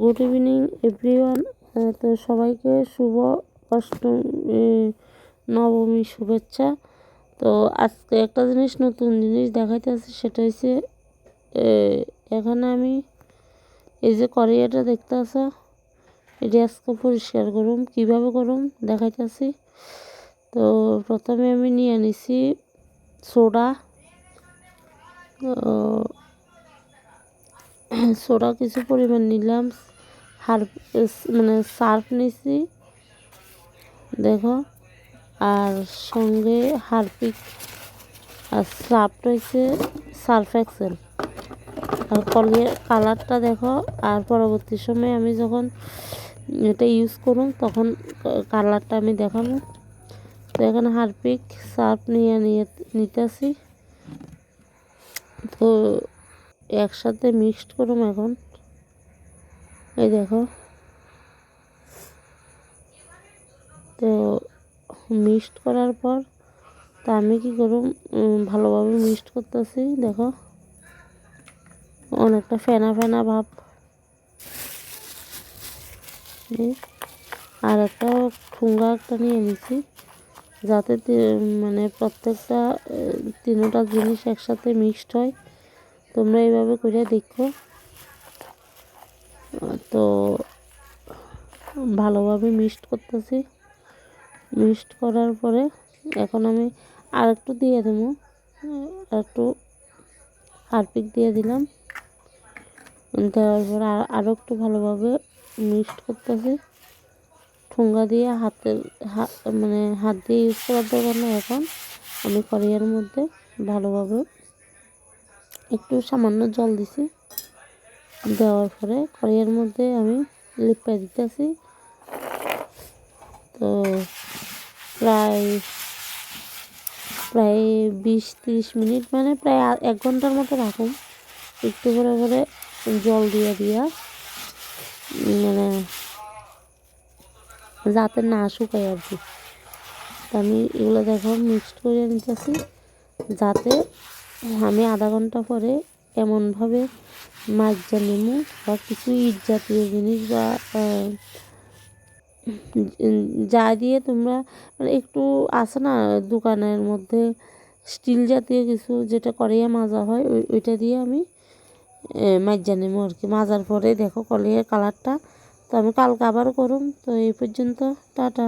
Good evening everyone তো সবাইকে শুভ অষ্টমী, নবমী শুভেচ্ছা। তো আজকে একটা জিনিস, নতুন জিনিস দেখাইতেছে সেটা হচ্ছে এখানে আমি এই যে করিয়াটা দেখতে আসো এটি আজকে পরিষ্কার করুম, কীভাবে করুম দেখাইতেছি তো প্রথমে আমি নিয়ে নিছি সোডা। সোডা কিছু পরিমাণ নিলাম। হার মানে সার্ফ নিছি। দেখো, আর সঙ্গে হারপিক আর সার্ফ রয়েছে সার্ফ এক্সেল। আর কলের কালারটা দেখো, আর পরবর্তী সময়ে আমি যখন এটা ইউজ করুন, তখন কালারটা আমি দেখাবো। তো এখানে হারপিক, সার্ফ নিয়ে নিয়ে নিতেছি। তো একসাথে মিক্সড করুম এখন। এই দেখো। তো মিক্সড করার পর তা আমি কি করুম ভালোভাবে মিক্সড করতেছি, দেখো। অনেকটা ফেনা ফেনা ভাব। আর একটা ঠুঙ্গা একটা নিয়ে নিছি, যাতে মানে প্রত্যেকটা তিনোটা জিনিস একসাথে মিক্সড হয়। তোমরা এইভাবে করে দেখো। তো ভালোভাবে মিক্সড করতেছি। মিক্সড করার পরে এখন আমি আর একটু দিয়ে দেবো। একটু হারপিক দিয়ে দিলাম। দেওয়ার পরে আর আরও একটু ভালোভাবে মিক্সড করতেছি। ঠোঙ্গা দিয়ে হাতের মানে হাত দিয়ে ইউজ করার দরকার না এখন। আমি কড়াইয়ের মধ্যে ভালোভাবে একটু সামান্য জল দিছি। দেওয়ার পরে কড়াইয়ের মধ্যে আমি লিপাই দিতেছি। তো প্রায় প্রায় বিশ তিরিশ মিনিট মানে প্রায় এক ঘণ্টার মতো রাখুন। একটু করে করে জল দিয়ে দিয়া মানে যাতে না শুকায় আর কি। আমি এগুলো দেখো মিক্সড করে নিতেছি, যাতে আমি আধা ঘণ্টা পরে এমনভাবে মাজা নেমু বা কিছু ইট জাতীয় জিনিস বা যা দিয়ে তোমরা মানে একটু আসে না দোকানের মধ্যে স্টিল জাতীয় কিছু যেটা কড়াইয়া মাজা হয়, ওই, ওইটা দিয়ে আমি মাজা নেব আর কি। মাজার পরে দেখো কলিয়ার কালারটা তো আমি কালকে আবার করুম। তো এই পর্যন্ত, টাটা।